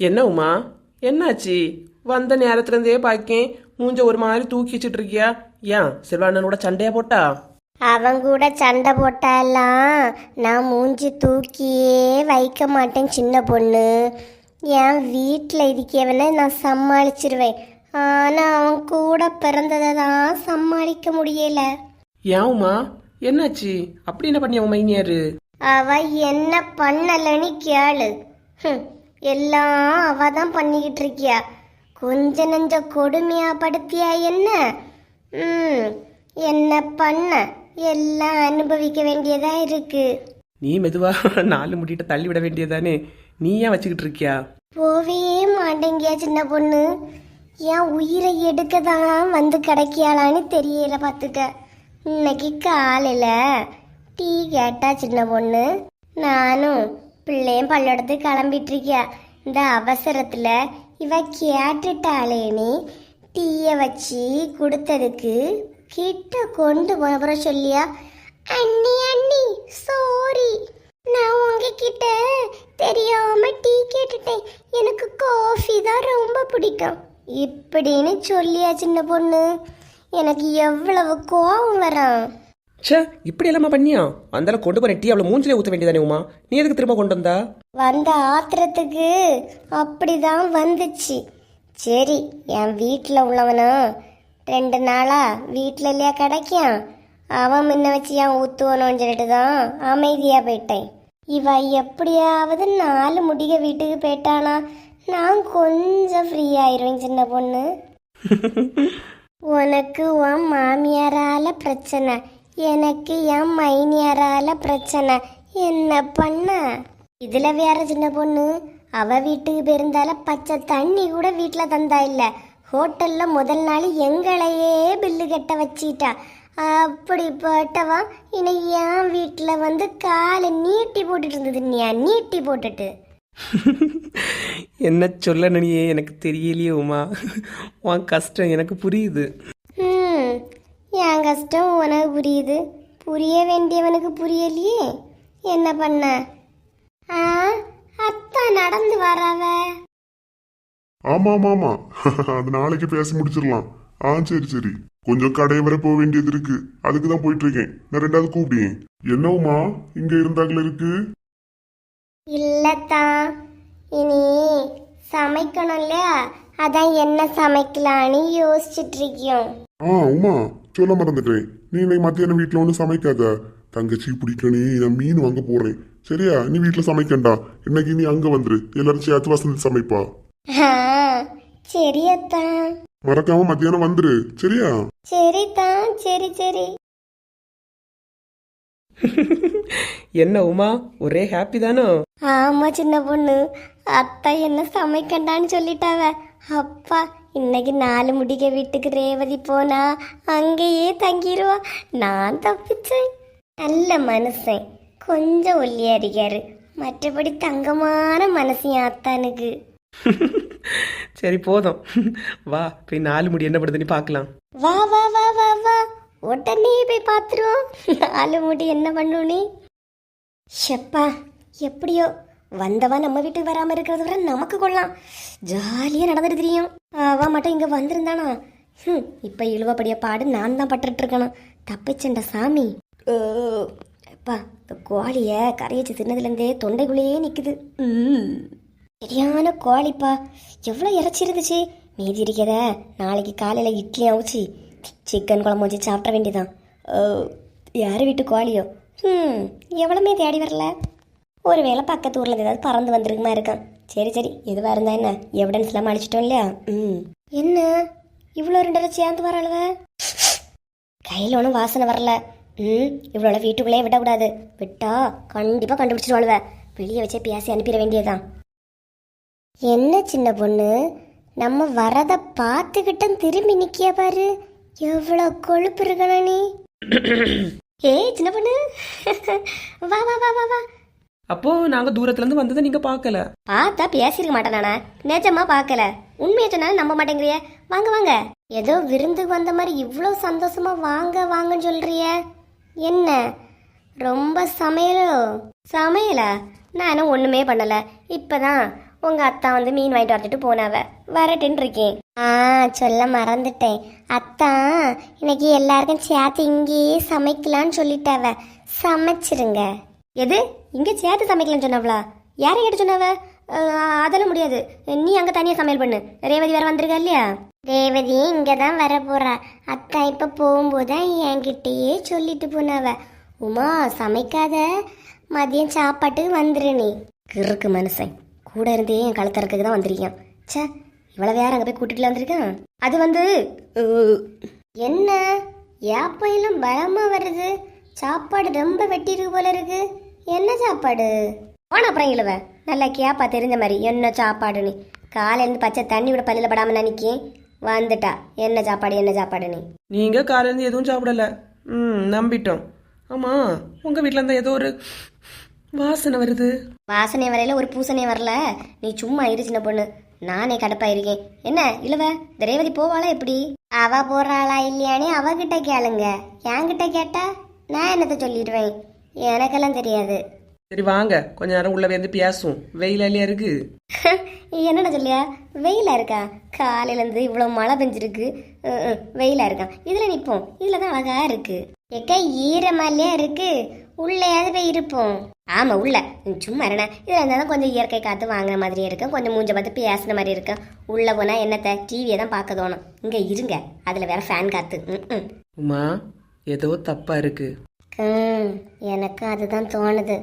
என்ன உமா என்னாச்சு? வந்த நேரத்துல இருந்தே பாக்கேன் மூஞ்ச ஒரு மாதிரி தூக்கி வச்சிட்டு இருக்கியா ஏன் செல்வாண்ணனோட சண்டையா போட்டா? அவன் கூட சண்டை போட்டாலாம் நான் மூஞ்சி தூக்கியே வைக்க மாட்டேன் சின்ன பொண்ணு. என் வீட்டில் இருக்கவனை நான் சமாளிச்சிருவேன். ஆனால் அவன் கூட பிறந்ததை தான் சமாளிக்க முடியல. ஏன் உமா என்னாச்சு? அப்படி என்ன பண்ணியா உன் மைனியாரு? அவ என்ன பண்ணலன்னு கேளு. ஹம், எல்லாம் அவ தான் பண்ணிக்கிட்டு இருக்கியா கொஞ்ச நஞ்ச கொடுமையா படுத்தியா என்ன? ம் என்ன பண்ண? எல்லாம் அனுபவிக்க வேண்டியதா இருக்கு. நீ மெதுவா நாலு முடிட்ட தள்ளி விட வேண்டியதானே? நீ ஏன் வச்சுக்கிட்டு இருக்கியா போவே மாட்டேங்கியா சின்ன பொண்ணு. என் உயிரை எடுக்க தான் வந்து கிடைக்கியாளான்னு தெரியல பார்த்துக்க. இன்னைக்கு காலையில் டீ கேட்டா சின்ன பொண்ணு. நானும் பிள்ளையும் பல்லெடுத்து கிளம்பிட்டு இருக்கியா இந்த அவசரத்தில் இவ கேட்டுட்டாளேனே. டீயை வச்சு கொடுத்ததுக்கு கிட்ட கொண்டு போன சொல்லியா அண்ணி அண்ணி சாரி நான் உங்ககிட்ட தெரியாம டீ கேட்டுட்டேன். எனக்கு காஃபி தான் ரொம்ப பிடிக்கும். இப்படின்னு சொல்லியா சின்ன பொண்ணு. எனக்கு எவ்வளவு கோபம் வரும். ச்சே இப்படி எல்லாமா பண்ணியா? அந்தால கொண்டு போன டீ அவளை மூஞ்சிலே ஊத்த வேண்டியதானே உமா? நீ எதுக்கு திரும்ப கொண்டு வந்தா? வந்த ஆத்திரத்துக்கு அப்படிதான் வந்துச்சு. சரி என் வீட்டில் உள்ளவனா? ரெண்டு நாளா வீட்டில் இல்லையா கிடைக்கான் அவன் முன்ன வச்சு ஏன் ஊத்துவனோன்னு சொல்லிட்டு தான் அமைதியாக போயிட்டேன். இவ எப்படியாவது நாலு முடிக வீட்டுக்கு போயிட்டானா? நான் கொஞ்சம் ஃப்ரீ ஆயிருவேன் சின்ன பொண்ணு. உனக்கு உன் மாமியாரால பிரச்சனை. எனக்கு என் மைனியரால பிரச்சனை. என்ன பண்ண? இதுல வேற சின்ன பொண்ணு. அவ வீட்டுக்கு போயிருந்தால பச்சை தண்ணி கூட வீட்டுல தந்தா இல்ல. ஹோட்டல்ல முதல் நாள் எங்களையே பில்லு கட்ட வச்சிட்டா. அப்படிப்பட்டவா இனி என் வீட்டுல வந்து காலை நீட்டி போட்டுட்டு இருந்தது நீயா? நீட்டி போட்டுட்டு. என்ன சொல்ல நினையே எனக்கு தெரியலையே உமா. உன் கஷ்டம் எனக்கு புரியுது. என் கஷ்டம் உனக்கு புரியுது. புரிய வேண்டியவனுக்கு புரியலையே. என்ன பண்ண? ஆ அத்தா நடந்து வரவ. ஆமா ஆமா ஆமா அது நாளைக்கு பேசி முடிச்சிடலாம். ஆ சரி சரி. கொஞ்சம் கடை வரை போக வேண்டியது இருக்கு. அதுக்கு தான் போயிட்டு இருக்கேன் நான் ரெண்டாவது கூப்பிட்டேன் என்னவுமா இங்க இருந்தாங்கள இருக்கு? இல்லத்தா. இனி சமைக்கணும் இல்லையா? அதான் என்ன சமைக்கலான்னு யோசிச்சுட்டு இருக்கோம் ஆ உமா சொல்ல மறந்துட்டேன். நீ இன்னைக்கு மத்தியானம் வீட்டுல ஒன்றும் சமைக்காத. தங்கச்சி பிடிக்கணே நான் மீன் வாங்க போறேன். சரியா? நீ வீட்டுல சமைக்கண்டா. இன்னைக்கு நீ அங்க வந்துரு. எல்லாரும் சேர்த்து வசந்தி சமைப்பா. ஆ சரி அத்தா. மறக்காம மத்தியானம் வந்துரு. சரியா? சரித்தா சரி சரி. என்ன உமா ஒரே ஹாப்பி தானோ? ஆமா சின்ன பொண்ணு. அத்தை என்ன சமைக்கண்டான்னு சொல்லிட்டாவ. அப்பா இன்னைக்கு நாலு முடிக்க வீட்டுக்கு ரேவதி போனா அங்கேயே தங்கிடுவா நான் தப்பிச்சேன். நல்ல மனுஷன். கொஞ்சம் ஒல்லியா இருக்காரு. மற்றபடி தங்கமான மனசு அத்தானுக்கு. சரி போதும். வா போய் நாலு முடி என்ன படுதுன்னு பார்க்கலாம். வா வா வா வா வா. உடனே போய் பார்த்துருவோம். நாலு முடி என்ன பண்ணுனே ஷப்பா எப்படியோ வந்தவா நம்ம வீட்டுக்கு வராம இருக்கிறது வரை நமக்கு கொள்ளலாம் ஜாலியா நடந்துட்டு தெரியும். அவ மட்டும் இங்க வந்திருந்தானா? ஹம், இப்ப இழுவப்படிய பாடு நான் தான் பட்டுட்டு இருக்கணும். தப்பிச்சண்ட சாமி. அப்பா இந்த கோழிய கரையச்சு தின்னதுலேருந்தே தொண்டைக்குள்ளேயே நிக்குது. ம். சரியான கோழிப்பா. எவ்வளோ இறைச்சி இருந்துச்சு? மீதி இருக்கிற நாளைக்கு காலையில் இட்லி அவிச்சு சிக்கன் குழம்பு வச்சு சாப்பிட வேண்டியதான் யார் வீட்டு கோழியோ? ம் எவ்வளவுமே தேடி வரல. ஒருவேளை பக்கத்து ஊரில் ஏதாவது பறந்து வந்திருக்குமா இருக்கான். சரி சரி. எதுவாக இருந்தா என்ன? எவிடன்ஸ்லாம் அழிச்சிட்டோம் இல்லையா? ம். என்ன? இவ்வளோ ரெண்டரை சேர்ந்து வரலவ கையில் ஒன்றும் வாசனை வரல. ம் இவ்வளோ வீட்டுக்குள்ளேயே விடக்கூடாது. விட்டா கண்டிப்பாக கண்டுபிடிச்சிருவாளுவ. வெளியே வச்சே பேசி அனுப்பிட வேண்டியதுதான். என்ன சின்ன பொண்ணு? நம்ம வரத பார்த்துக்கிட்டும் திரும்பி நிக்கிய பாரு. எவ்வளவு கொழுப்பு இருக்கணும் நீ. ஏய் சின்ன பொண்ணு. வா வா வா வா வா. அப்போ நாங்க தூரத்துல இருந்து வந்ததை நீங்க பார்க்கல. பார்த்தா பேசிருக்க மாட்டேன் நிஜமா பார்க்கல. உண்மையை சொன்னாலும் நம்ப மாட்டேங்கிறிய. வாங்க வாங்க. ஏதோ விருந்துக்கு வந்த மாதிரி இவ்வளோ சந்தோஷமா வாங்க வாங்கன்னு சொல்றிய. என்ன? ரொம்ப சமையலோ? சமையலா? நானும் ஒண்ணுமே பண்ணல. இப்பதான் உங்க அத்தா வந்து மீன் வாங்கிட்டு வந்துட்டு போனாவ. வரட்டுன்னு இருக்கேன். ஆ சொல்ல மறந்துட்டேன். அத்தா இன்னைக்கு எல்லாருக்கும் சேர்த்து இங்கேயே சமைக்கலான்னு சொல்லிட்டாவ. சமைச்சிருங்க. எது? இங்க சேர்த்து சமைக்கலாம்னு சொன்னவளா? யாரை கேட்டு சொன்னவ? அதெல்லாம் முடியாது. நீ அங்க தனியா சமையல் பண்ணு. ரேவதி வேற வந்திருக்கா இல்லையா? ரேவதி இங்க தான் வர போறா. அத்தா இப்ப போகும்போது என்கிட்டயே சொல்லிட்டு போனவ. உமா சமைக்காத. மதியம் சாப்பாட்டுக்கு வந்துரு நீ. கிறுக்கு மனுஷன். கூட இருந்தே என் கழுத்தறக்கு தான் வந்திருக்கான். ச்சே இவ்வளோ வேற அங்கே போய் கூட்டிட்டு வந்திருக்கான். அது வந்து என்ன? ஏப்பையெல்லாம் பலமா வருது? சாப்பாடு ரொம்ப வெட்டி இருக்கு போல இருக்கு. என்ன சாப்பாடு? போன அப்புறம் இழுவ. நல்லா கேப்பா தெரிஞ்ச மாதிரி. என்ன சாப்பாடுன்னு காலையிலேருந்து பச்சை தண்ணி விட பல்லில் படாம நினைக்கி வந்துட்டா. என்ன சாப்பாடு என்ன சாப்பாடுன்னு நீங்க காலையிலேருந்து எதுவும் சாப்பிடல. ம் நம்பிட்டோம். ஆமா உங்க வீட்ல இருந்தா ஏதோ ஒரு வாசனை வருது. வாசனை வரையில ஒரு பூசணை வரல. நீ சும்மா இரு சின்ன பொண்ணு. நானே கடுப்பா இருக்கேன் என்ன இழுவ? இந்த ரேவதி போவாளா எப்படி? அவ போறாளா இல்லையானே அவகிட்ட கேளுங்க. என்கிட்ட கேட்டா? நான் என்னத்த சொல்லிடுவேன்? எனக்கெல்லாம் தெரியாது. சரி வாங்க. கொஞ்ச நேரம் உள்ள வந்து பேசும் வெயில் இல்லையா இருக்கு? என்னடா சொல்லியா? வெயிலா இருக்கா? காலையில இருந்து இவ்வளவு மழை பெஞ்சிருக்கு. வெயிலா இருக்கா? இதுல நிப்போம். இதுல தான் அழகா இருக்கு. எக்க ஈரமாலியா இருக்கு. உள்ளேயாவது போய் இருப்போம். ஆமா உள்ள. சும்மா இருண்ணா இதுல இருந்தா தான் கொஞ்சம் இயற்கை காத்து வாங்குற மாதிரி இருக்கும் கொஞ்சம் மூஞ்ச பார்த்து பேசுன மாதிரி இருக்கும் உள்ள போனா என்னத்த? டிவியை தான் பார்க்க தோணும். இங்க இருங்க. அதுல வேற ஃபேன் காத்து. உமா ஏதோ தப்பா இருக்கு. ம், எனக்கும் அதுதான் தோணுது.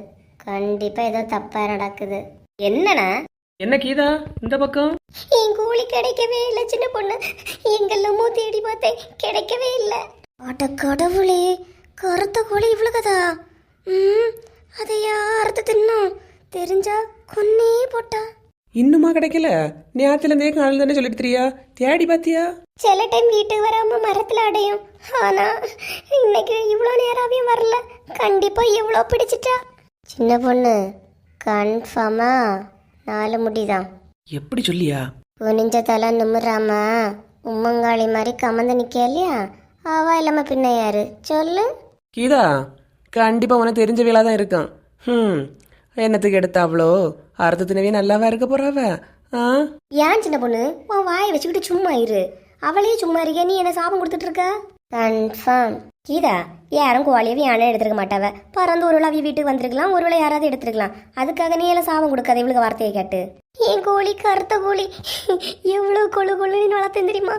கண்டிப்பா ஏதோ தப்பா நடக்குது. என்னண்ணா? என்ன கீதா? இந்த பக்கம்? என் கோழி கிடைக்கவே இல்லை சின்ன பொண்ணு. எங்கெல்லாமோ தேடி பார்த்தேன் கிடைக்கவே இல்லை. அட கடவுளே கருத்த கோழி இவ்வளவுதா ம் அதை யாரது தின்னும்? தெரிஞ்சா கொன்னே போட்டா. இன்னுமா கிடைக்கல? நேரத்துல இருந்தே காலையில் தானே சொல்லிட்டு தெரியா தேடி பாத்தியா? சில டைம் வீட்டுக்கு வராம மரத்துல அடையும். ஆனா இன்னைக்கு இவ்வளோ நேராவே வரல. கண்டிப்பா எவ்வளோ பிடிச்சிட்டா? சின்ன பொண்ணு கன்ஃபார்மா நாலு முடிதான். எப்படி சொல்லியா? குனிஞ்ச தலை நிமிராம உம்மங்காளி மாதிரி கமந்து நிக்க இல்லையா? அவ இல்லாம பின்ன யாரு? சொல்லு. கீதா கண்டிப்பா உனக்கு தெரிஞ்ச வேலை தான் இருக்கான். ம் என்னத்துக்கு எடுத்தாவளோ தினவே நல்லாவா இருக்க போறாவ ஆ? ஏன் சின்ன பொண்ணு? உன் வாயை வச்சுக்கிட்டு சும்மா இரு. அவளே சும்மா இருக்க. நீ என்ன சாபம் கொடுத்துட்டு இருக்க? கன்ஃபார்ம் கீதா யாரும் கோழியவே யானை எடுத்துருக்க மாட்டாவ பறந்து ஒரு வேளை வீட்டுக்கு வந்திருக்கலாம். ஒரு வேளை யாராவது எடுத்துருக்கலாம். அதுக்காக நீ எல்லாம் சாபம் கொடுக்காத இவளுக்கு வார்த்தையை கேட்டு. என் கோழி கருத்த கோழி. எவ்வளோ கொழு கொழுன்னு வளர்த்தேன் தெரியுமா?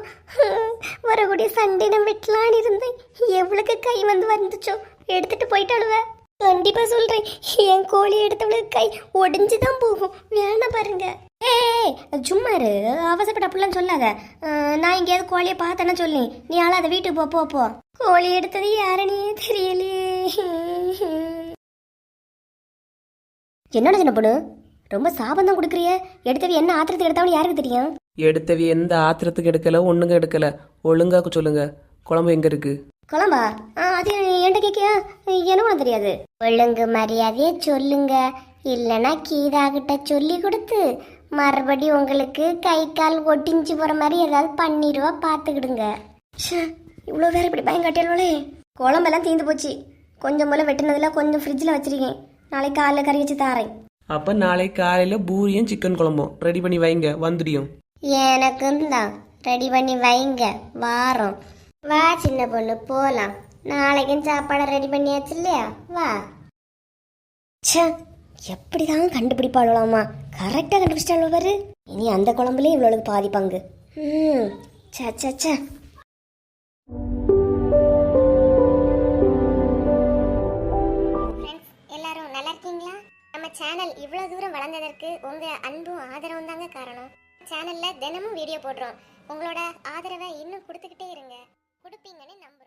வரக்கூடிய சண்டே நான் வெட்டலான்னு இருந்தேன். எவ்வளவுக்கு கை வந்து வந்துச்சோ? எடுத்துட்டு போயிட்டாளுவேன் கண்டிப்பா சொல்றேன். என் கோழி எடுத்தவளுக்கு கை ஒடிஞ்சு தான் போகும். வேணா பாருங்க. ஏய் சும்மா இரு. அப்படிலாம் சொல்லாத. நான் எங்கேயாவது கோழியை பார்த்தேன்னா சொல்லி நீ ஆளாத வீட்டுக்கு போ போ போ. கோழி எடுத்தது யாருன்னே தெரியலையே என்னடா சின்ன பொண்ணு? ரொம்ப சாபம் தான் கொடுக்குறிய. எடுத்தது என்ன ஆத்திரத்துக்கு எடுத்தவனு யாருக்கு தெரியும்? எடுத்தவி எந்த ஆத்திரத்துக்கு எடுக்கல ஒண்ணுங்க எடுக்கல. ஒழுங்கா சொல்லுங்க. குழம்பு எங்க இருக்கு? குழம்பா? அது என்கிட்ட கேட்கியா என்ன தெரியாது. ஒழுங்கு மரியாதையே சொல்லுங்க. இல்லைன்னா கீதா கிட்ட சொல்லி கொடுத்து மறுபடி உங்களுக்கு கை கால் ஒட்டிஞ்சு போற மாதிரி ஏதாவது பண்ணிடுவா பார்த்துக்கிடுங்க. இவ்வளோ வேற இப்படி பயம் காட்டியாலே குழம்பெல்லாம் தீந்து போச்சு. கொஞ்சம் போல வெட்டினதுல கொஞ்சம் ஃப்ரிட்ஜில் வச்சிருக்கேன். நாளைக்கு காலைல கறி வச்சு தாரேன். அப்ப நாளை காலையில பூரியும் சிக்கன் குழம்பும். ரெடி பண்ணி வைங்க வந்துடியும். எனக்கும் தான். ரெடி பண்ணி வைங்க. வாரம். வா சின்ன பொண்ணு போலாம். நாளைக்கும் சாப்பாடை ரெடி பண்ணியாச்சு இல்லையா? வா. ச்சே எப்படிதான் கண்டுபிடிப்பாளுவலாமா கரெக்டாக கண்டுபிடிச்சிட்டாள் பாரு. இனி அந்த குழம்புலயே இவ்வளோ பாதி பங்கு. ம் சே சே சே எல்லாரும் நல்லா இருக்கீங்களா? நம்ம சேனல் இவ்வளோ தூரம் வளர்ந்ததற்கு உங்க அன்பும் ஆதரவும் தாங்க காரணம். சேனல்ல தினமும் வீடியோ போடுறோம். உங்களோட ஆதரவை இன்னும் கொடுத்துக்கிட்டே இருங்க. கொடுப்பீங்கன்னு நம்புறோம்.